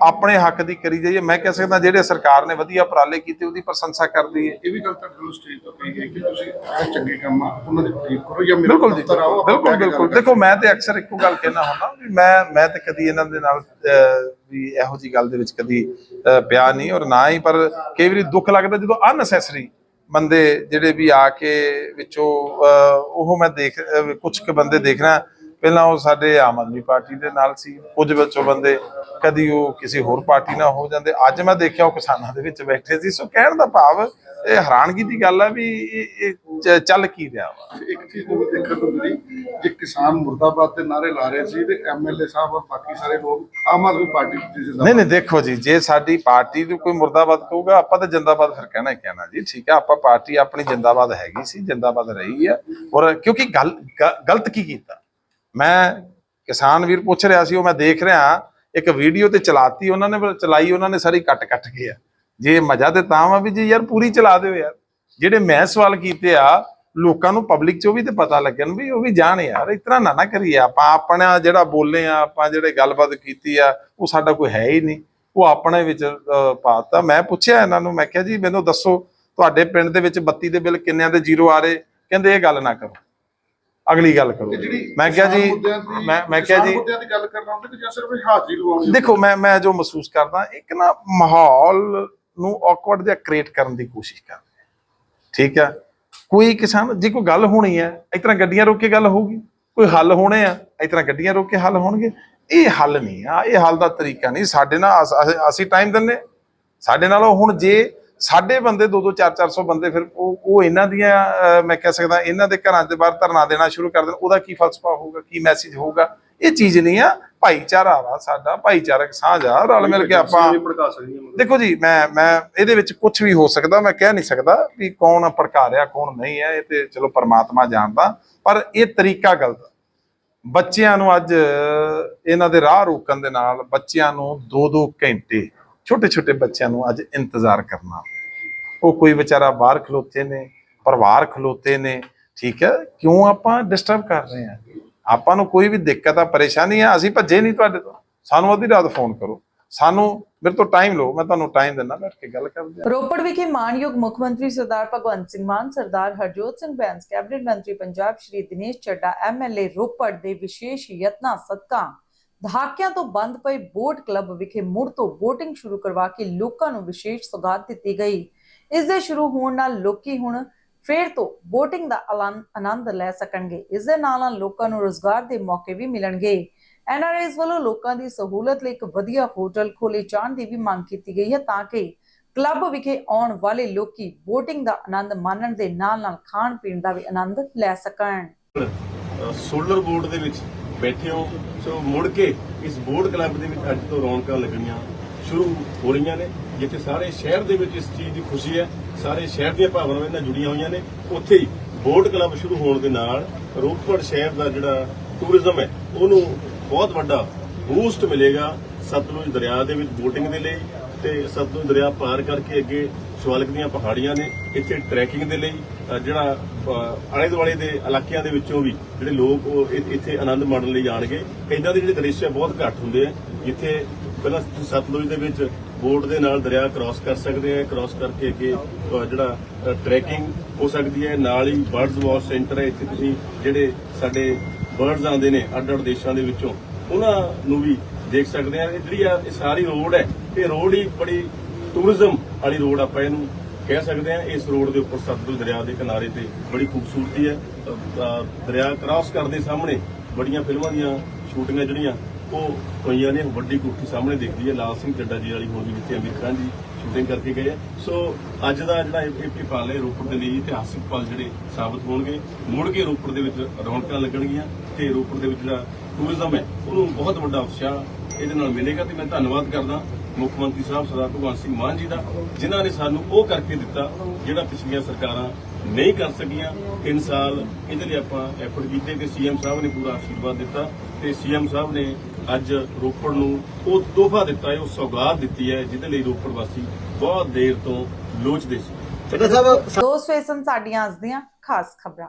ਆਪਣੇ ਹੱਕ ਦੀ ਕਰੀ ਜਾਈਏ। ਮੈਂ ਕਹਿ ਸਕਦਾ ਜਿਹੜੇ ਸਰਕਾਰ ਨੇ ਵਧੀਆ ਉਪਰਾਲੇ ਕੀਤੇ ਉਹਦੀ ਪ੍ਰਸ਼ੰਸਾ ਕਰਦੀ ਹੈ ਇਹ ਵੀ ਗੱਲ ਤੁਹਾਡੇ ਨੂੰ ਸਟੇਜ ਤੋਂ ਕਹੀ ਗਈ ਕਿ ਤੁਸੀਂ ਇਹ ਚੰਗੇ ਕੰਮ ਆ ਉਹਨਾਂ ਦੀ ਤਾਰੀਫ ਕਰੋ ਜਾਂ ਮੇਰੇ ਬਿਲਕੁਲ ਬਿਲਕੁਲ ਬਿਲਕੁਲ। ਦੇਖੋ ਮੈਂ ਤੇ ਅਕਸਰ ਇੱਕੋ ਗੱਲ ਕਹਿਣਾ ਹੁੰਦਾ ਵੀ ਮੈਂ ਮੈਂ ਤੇ ਕਦੀ ਇਹਨਾਂ ਦੇ ਨਾਲ ਵੀ ਇਹੋ ਜੀ ਗੱਲ ਦੇ ਵਿੱਚ ਕਦੀ ਪਿਆ ਨਹੀਂ ਔਰ ਨਾ ਹੀ ਪਰ ਕਈ ਵਾਰੀ ਦੁੱਖ ਲੱਗਦਾ ਜਦੋਂ ਅਨਨੈਸੈਸਰੀ ਬੰਦੇ ਜਿਹੜੇ ਵੀ ਆ ਕੇ ਵਿੱਚੋਂ ਉਹ ਮੈਂ ਦੇਖ ਕੁਝ ਕੁ ਬੰਦੇ ਦੇਖ ਰਿਹਾ ਪਹਿਲਾਂ ਉਹ ਸਾਡੇ ਆਮ ਆਦਮੀ ਪਾਰਟੀ ਦੇ ਨਾਲ ਸੀ। ਕੁਝ ਵਿੱਚੋਂ ਬੰਦੇ ਕਦੀ ਉਹ ਕਿਸੇ ਹੋਰ ਪਾਰਟੀ ਨਾਲ ਹੋ ਜਾਂਦੇ। ਅੱਜ ਮੈਂ ਦੇਖਿਆ ਉਹ ਕਿਸਾਨਾਂ ਦੇ ਵਿੱਚ ਬੈਠੇ ਸੀ। ਸੋ ਕਹਿਣ ਦਾ ਭਾਵ ਇਹ ਹੈਰਾਨਗੀ ਦੀ ਗੱਲ ਹੈ ਵੀ ਇਹ ਚੱਲ ਕੀ ਰਿਹਾ ਵਾ। ਇੱਕ ਚੀਜ਼ ਨੂੰ ਦੇਖਣ ਨੂੰ ਮਿਲੀ ਜੇ ਕਿਸਾਨ ਮੁਰਦਾਬਾਦ ਦੇ ਨਾਰੇ ਲਾ ਰਹੇ ਸੀ ਤੇ ਐਮਐਲਏ ਸਾਹਿਬ ਔਰ ਬਾਕੀ ਸਾਰੇ ਲੋਕ ਆਮ ਆਦਮੀ ਪਾਰਟੀ ਦੇ ਨਹੀਂ ਨਹੀਂ ਦੇਖੋ ਜੀ ਜੇ ਸਾਡੀ ਪਾਰਟੀ ਨੂੰ ਕੋਈ ਮੁਰਦਾਬਾਦ ਕਹੂਗਾ ਆਪਾਂ ਤਾਂ ਜਿੰਦਾਬਾਦ ਫਿਰ ਕਹਿਣਾ ਹੀ ਕਹਿਣਾ ਜੀ। ਠੀਕ ਹੈ ਆਪਾਂ ਪਾਰਟੀ ਆਪਣੀ ਜਿੰਦਾਬਾਦ ਹੈਗੀ ਸੀ ਜਿੰਦਾਬਾਦ ਰਹੀ ਹੈ ਔਰ ਕਿਉਂਕਿ ਗਲਤ ਕੀ ਕੀਤਾ? ਮੈਂ ਕਿਸਾਨ ਵੀਰ ਪੁੱਛ ਰਿਹਾ ਸੀ ਉਹ ਮੈਂ ਦੇਖ ਰਿਹਾ ਇੱਕ ਵੀਡੀਓ ਤੇ ਚਲਾਤੀ ਉਹਨਾਂ ਨੇ ਚਲਾਈ ਉਹਨਾਂ ਨੇ ਸਾਰੀ ਕੱਟ ਕੱਟ ਕੇ ਆ। ਜੇ ਮਜ਼ਾ ਤੇ ਤਾਂ ਵਾ ਵੀ ਜੀ ਯਾਰ ਪੂਰੀ ਚਲਾ ਦਿਓ ਯਾਰ। ਜਿਹੜੇ ਮੈਂ ਸਵਾਲ ਕੀਤੇ ਆ ਲੋਕਾਂ ਨੂੰ ਪਬਲਿਕ ਚੋਂ ਵੀ ਤੇ ਪਤਾ ਲੱਗਣ ਵੀ ਉਹ ਵੀ ਜਾਣ ਯਾਰ ਇਤਨਾ ਨਾ ਨਾ ਕਰੀਏ। ਆਪਾਂ ਆਪਣਾ ਜਿਹੜਾ ਬੋਲੇ ਆ ਆਪਾਂ ਜਿਹੜੇ ਗੱਲਬਾਤ ਕੀਤੀ ਆ ਉਹ ਸਾਡਾ ਕੋਈ ਹੈ ਹੀ ਨਹੀਂ। ਉਹ ਆਪਣੇ ਵਿੱਚ ਅਹ, ਪਾਤਾ। ਮੈਂ ਪੁੱਛਿਆ ਇਹਨਾਂ ਨੂੰ ਮੈਂ ਕਿਹਾ ਜੀ ਮੈਨੂੰ ਦੱਸੋ ਤੁਹਾਡੇ ਪਿੰਡ ਦੇ ਵਿੱਚ ਬੱਤੀ ਦੇ ਬਿੱਲ ਕਿੰਨਿਆਂ ਦੇ ਜ਼ੀਰੋ ਆ ਰਹੇ? ਕਹਿੰਦੇ ਇਹ ਗੱਲ ਨਾ ਕਰੋ। ਅਗਲੀ ਗੱਲ ਕਰੋ। ਮੈਂ ਕਿਹਾ ਜੀ ਮੈਂ ਮੈਂ ਕਿਹਾ ਜੀ ਮੁੱਦਿਆਂ ਦੀ ਗੱਲ ਕਰਨਾ ਹੁੰਦਾ ਕਿ ਜਾਂ ਸਿਰਫ ਹਾਜ਼ਰੀ ਲਵਾਉਣੀ ਦੇਖੋ ਮੈਂ ਮੈਂ ਜੋ ਮਹਿਸੂਸ ਕਰਦਾ ਇੱਕ ਨਾ ਮਾਹੌਲ ਨੂੰ ਔਕਵਰਡ ਜਿਹਾ ਕ੍ਰੀਏਟ ਕਰਨ ਦੀ ਕੋਸ਼ਿਸ਼ ਕਰ। ਠੀਕ ਹੈ ਕੋਈ ਕਿਸਾਨ ਜੇ ਕੋਈ ਗੱਲ ਹੋਣੀ ਹੈ ਇਸ ਤਰ੍ਹਾਂ ਗੱਡੀਆਂ ਰੋਕ ਕੇ ਗੱਲ ਹੋਊਗੀ। ਕੋਈ ਹੱਲ ਹੋਣੇ ਆ ਇਸ ਤਰ੍ਹਾਂ ਗੱਡੀਆਂ ਰੋਕ ਕੇ ਹੱਲ ਹੋਣਗੇ। ਇਹ ਹੱਲ ਨਹੀਂ ਆ ਇਹ ਹੱਲ ਦਾ ਤਰੀਕਾ ਨਹੀਂ। ਸਾਡੇ ਨਾਲ ਅਸੀਂ ਟਾਈਮ ਦਿੰਨੇ ਸਾਡੇ ਨਾਲ ਹੁਣ ਜੇ ਸਾਡੇ ਬੰਦੇ 2-2 4-400 ਬੰਦੇ ਫਿਰ ਉਹ ਉਹ ਇਹਨਾਂ ਦੀਆਂ ਮੈਂ ਕਹਿ ਸਕਦਾ ਇਹਨਾਂ ਦੇ ਘਰਾਂ ਦੇ ਬਾਹਰ ਧਰਨਾ ਦੇਣਾ ਸ਼ੁਰੂ ਕਰ ਦੇਣ ਉਹਦਾ ਕੀ ਫਲਸਫਾ ਹੋਊਗਾ ਕੀ ਮੈਸੇਜ ਹੋਊਗਾ ਇਹ ਚੀਜ਼ ਨਹੀਂ ਆ ਭਾਈਚਾਰਾ ਵਾ ਸਾਡਾ ਭਾਈਚਾਰਕ ਸਾਂਝ ਆ ਰਲ ਮਿਲ ਕੇ ਆਪਾਂ ਦੇਖੋ ਜੀ ਮੈਂ ਮੈਂ ਇਹਦੇ ਵਿੱਚ ਕੁਝ ਵੀ ਹੋ ਸਕਦਾ ਮੈਂ ਕਹਿ ਨਹੀਂ ਸਕਦਾ ਵੀ ਕੌਣ ਭੜਕਾ ਰਿਹਾ ਕੌਣ ਨਹੀਂ ਹੈ ਇਹ ਤੇ ਚਲੋ ਪਰਮਾਤਮਾ ਜਾਣਦਾ ਪਰ ਇਹ ਤਰੀਕਾ ਗਲਤ। ਬੱਚਿਆਂ ਨੂੰ ਅੱਜ ਇਹਨਾਂ ਦੇ ਰਾਹ ਰੋਕਣ ਦੇ ਨਾਲ ਬੱਚਿਆਂ ਨੂੰ 2-2 ਘੰਟੇ ਛੋਟੇ ਛੋਟੇ ਬੱਚਿਆਂ ਨੂੰ ਅੱਜ ਇੰਤਜ਼ਾਰ ਕਰਨਾ। ਉਹ ਕੋਈ ਵਿਚਾਰਾ ਬਾਹਰ ਖਲੋਤੇ ਨੇ, ਪਰਿਵਾਰ ਖਲੋਤੇ ਨੇ, ਠੀਕ ਹੈ, ਕਿਉਂ ਆਪਾਂ ਡਿਸਟਰਬ ਕਰ ਰਹੇ ਹਾਂ? ਆਪਾਂ ਨੂੰ ਕੋਈ ਵੀ ਦਿੱਕਤ ਆ, ਪਰੇਸ਼ਾਨੀ ਆ, ਅਸੀਂ ਭੱਜੇ ਨਹੀਂ ਤੁਹਾਡੇ ਤੋਂ। ਸਾਨੂੰ ਅੱਧੀ ਰਾਤ ਫੋਨ ਕਰੋ। ਸਾਨੂੰ ਮੇਰੇ ਤੋਂ ਟਾਈਮ ਲਓ, ਮੈਂ ਤੁਹਾਨੂੰ ਟਾਈਮ ਦਿੰਦਾ, ਬੈਠ ਕੇ ਗੱਲ ਕਰਦੇ ਹਾਂ। ਰੋਪੜ ਵਿਖੇ ਮਾਨਯੋਗ ਮੁੱਖ ਮੰਤਰੀ ਸਰਦਾਰ ਭਗਵੰਤ ਸਿੰਘ ਮਾਨ, ਸਰਦਾਰ ਹਰਜੋਤ ਸਿੰਘ ਬੈਂਸ, ਕੈਬਨਿਟ ਮੰਤਰੀ ਪੰਜਾਬ ਸ਼੍ਰੀ ਦਿਨੇਸ਼ ਚੱਡਾ ਐਮਐਲਏ ਰੋਪੜ ਦੇ ਵਿਸ਼ੇਸ਼ ਯਤਨਾਂ ਸਦਕਾ। ਦਹਾਕਿਆਂ ਤੋਂ ਬੰਦ ਪਏ ਬੋਟ ਕਲੱਬ ਵਿਖੇ ਮੁੜ ਤੋਂ VOTING ਸ਼ੁਰੂ ਕਰਵਾ ਕੇ ਲੋਕਾਂ ਨੂੰ ਵਿਸ਼ੇਸ਼ ਸੁਗਾਤ ਦਿੱਤੀ ਗਈ। ਇਸ ਦੇ ਸ਼ੁਰੂ ਹੋਣ ਨਾਲ ਲੋਕੀ ਹੁਣ ਫੇਰ ਤੋਂ VOTING ਦਾ ਆਨੰਦ ਲੈ ਸਕਣਗੇ। ਇਸ ਦੇ ਨਾਲ ਨਾਲ ਲੋਕਾਂ ਨੂੰ ਰੋਜ਼ਗਾਰ ਦੇ ਮੌਕੇ ਵੀ ਮਿਲਣਗੇ। ਐਨਆਰਆਈਜ਼ ਵੱਲੋਂ ਲੋਕਾਂ ਦੀ ਸਹੂਲਤ ਲਈ ਇੱਕ ਵਧੀਆ ਹੋਟਲ ਖੋਲੇ ਜਾਣ ਦੀ ਵੀ ਮੰਗ ਕੀਤੀ ਗਈ ਹੈ ਤਾਂ ਕਿ ਕਲੱਬ ਵਿਖੇ ਆਉਣ ਵਾਲੇ ਲੋਕੀ VOTING ਦਾ ਆਨੰਦ ਮਾਣਨ ਦੇ ਨਾਲ ਨਾਲ ਖਾਣ ਪੀਣ ਦਾ ਵੀ ਆਨੰਦ ਲੈ ਸਕਣ। ਸੋਲਰ ਬੋਰਡ ਦੇ ਵਿੱਚ ਬੈਠੇ ਹੋ ਸੋ ਮੁੜ ਕੇ ਇਸ ਬੋਰਡ ਕਲੱਬ ਦੇ ਵਿੱਚ ਅੱਜ ਤੋਂ ਰੌਣਕਾਂ ਲੱਗਣੀਆਂ ਸ਼ੁਰੂ ਹੋ ਰਹੀਆਂ ਨੇ, ਜਿੱਥੇ ਸਾਰੇ ਸ਼ਹਿਰ ਦੇ ਵਿੱਚ ਇਸ ਚੀਜ਼ ਦੀ ਖੁਸ਼ੀ ਹੈ, ਸਾਰੇ ਸ਼ਹਿਰ ਦੀਆਂ ਭਾਵਨਾਵਾਂ ਨਾਲ ਜੁੜੀਆਂ ਹੋਈਆਂ ਨੇ। ਉੱਥੇ ਹੀ ਬੋਰਡ ਕਲੱਬ ਸ਼ੁਰੂ ਹੋਣ ਦੇ ਨਾਲ ਰੋਪੜ ਸ਼ਹਿਰ ਦਾ ਜਿਹੜਾ ਟੂਰਿਜ਼ਮ ਹੈ, ਉਹਨੂੰ ਬਹੁਤ ਵੱਡਾ ਬੂਸਟ ਮਿਲੇਗਾ। ਸਤਲੁਜ ਦਰਿਆ ਦੇ ਵਿੱਚ ਬੋਟਿੰਗ ਦੇ ਲਈ ਤੇ ਸਤਲੁਜ ਦਰਿਆ ਪਾਰ ਕਰਕੇ ਅੱਗੇ ਸ਼ਿਵਾਲਿਕ ਦੀਆਂ ਪਹਾੜੀਆਂ ਨੇ ਇੱਥੇ ਟਰੈਕਿੰਗ ਦੇ ਲਈ ਜਿਹੜਾ ਆਲੇ ਦੁਆਲੇ ਦੇ ਇਲਾਕਿਆਂ ਦੇ ਵਿੱਚੋਂ ਵੀ ਜਿਹੜੇ ਲੋਕ ਉਹ ਇੱਥੇ ਆਨੰਦ ਮਾਣਨ ਲਈ ਜਾਣਗੇ। ਇਦਾਂ ਦੇ ਜਿਹੜੇ ਦ੍ਰਿਸ਼ ਹੈ ਬਹੁਤ ਘੱਟ ਹੁੰਦੇ ਆ, ਜਿੱਥੇ ਪਹਿਲਾਂ ਤੁਸੀਂ ਸਤਲੁਜ ਦੇ ਵਿੱਚ ਬੋਟ ਦੇ ਨਾਲ ਦਰਿਆ ਕ੍ਰਾਸ ਕਰ ਸਕਦੇ ਆ ਕ੍ਰਾਸ ਕਰਕੇ ਅੱਗੇ ਜਿਹੜਾ ਟਰੈਕਿੰਗ ਹੋ ਸਕਦੀ ਹੈ। ਨਾਲ ਹੀ ਬਰਡਸ ਵਾਚ ਸੈਂਟਰ ਹੈ, ਇੱਥੇ ਤੁਸੀਂ ਜਿਹੜੇ ਸਾਡੇ ਬਰਡਸ ਆਉਂਦੇ ਨੇ ਅੱਡ ਅੱਡ ਦੇਸ਼ਾਂ ਦੇ ਵਿੱਚੋਂ, ਉਹਨਾਂ ਨੂੰ ਵੀ ਦੇਖ ਸਕਦੇ ਆ ਇਹ ਜਿਹੜੀ ਆ, ਇਹ ਸਾਰੀ ਰੋਡ ਹੈ, ਇਹ ਰੋਡ ਹੀ ਬੜੀ ਟੂਰਿਜ਼ਮ ਵਾਲੀ ਰੋਡ ਆਪਾਂ ਇਹਨੂੰ ਕਹਿ ਸਕਦੇ ਆ ਇਸ ਰੋਡ ਦੇ ਉੱਪਰ ਸਤਲੁਜ ਦਰਿਆ ਦੇ ਕਿਨਾਰੇ ਤੇ ਬੜੀ ਖੂਬਸੂਰਤੀ ਹੈ। ਦਰਿਆ ਕ੍ਰਾਸ ਕਰਦੇ ਸਾਹਮਣੇ ਬੜੀਆਂ ਫਿਲਮਾਂ ਦੀਆਂ ਸ਼ੂਟਿੰਗਾਂ ਜਿਹੜੀਆਂ, ਉਹ ਹੋਈਆਂ ਨੇ, ਵੱਡੀ ਕੋਠੀ ਸਾਹਮਣੇ ਦਿਖਦੀ ਹੈ। ਲਾਲ ਸਿੰਘ ਚੱਡਾ ਜੀ ਵਾਲੀ ਹੁਣ ਵੀ ਅਮੀਰ ਖਾਨ ਜੀ ਸ਼ੂਟਿੰਗ ਕਰਕੇ ਗਏ ਆ। ਸੋ ਅੱਜ ਦਾ ਜਿਹੜਾ ਇਹ ਪਲ ਹੈ, ਰੋਪੜ ਦੇ ਲਈ ਇਤਿਹਾਸਿਕ ਪਲ ਜਿਹੜੇ ਸਾਬਤ ਹੋਣਗੇ। ਮੁੜ ਕੇ ਰੋਪੜ ਦੇ ਵਿੱਚ ਰੌਣਕਾਂ ਲੱਗਣਗੀਆਂ ਤੇ ਰੋਪੜ ਦੇ ਵਿੱਚ ਜਿਹੜਾ ਟੂਰਿਜ਼ਮ ਹੈ ਉਹਨੂੰ ਬਹੁਤ ਵੱਡਾ ਉਤਸ਼ਾਹ ਇਹਦੇ ਨਾਲ ਮਿਲੇਗਾ ਤੇ ਮੈਂ ਧੰਨਵਾਦ ਕਰਦਾ ਮੁੱਖ ਮੰਤਰੀ ਸਾਹਿਬ ਸਰਦਾਰ ਭਗਵੰਤ ਸਿੰਘ ਮਾਨ ਜੀ ਦਾ ਜਿਨ੍ਹਾਂ ਨੇ ਸਾਨੂੰ ਉਹ ਕਰਕੇ ਦਿੱਤਾ ਜਿਹੜਾ ਪਿਛਲੀਆਂ ਸਰਕਾਰਾਂ ਨਹੀਂ ਕਰ ਸਕੀਆਂ। 3 ਸਾਲ ਇਹਦੇ ਲਈ ਆਪਾਂ ਐਫਰਟ ਕੀਤੇ ਤੇ ਸੀਐਮ ਸਾਹਿਬ ਨੇ ਪੂਰਾ ਆਸ਼ੀਰਵਾਦ ਦਿੱਤਾ ਤੇ ਸੀਐਮ ਸਾਹਿਬ ਨੇ ਅੱਜ ਰੋਪੜ ਨੂੰ ਉਹ ਤੋਹਫਾ ਦਿੱਤਾ ਹੈ ਉਹ ਸੌਗਾਤ ਦਿੱਤੀ ਹੈ ਜਿਹਦੇ ਲਈ ਰੋਪੜ ਵਾਸੀ ਬਹੁਤ ਦੇਰ ਤੋਂ ਲੋਚਦੇ ਸੀ। ਦੋਸਤੋ ਇਹ ਸਨ ਸਾਡੀਆਂ ਅੱਜ ਦੀਆਂ ਖਾਸ ਖਬਰਾਂ।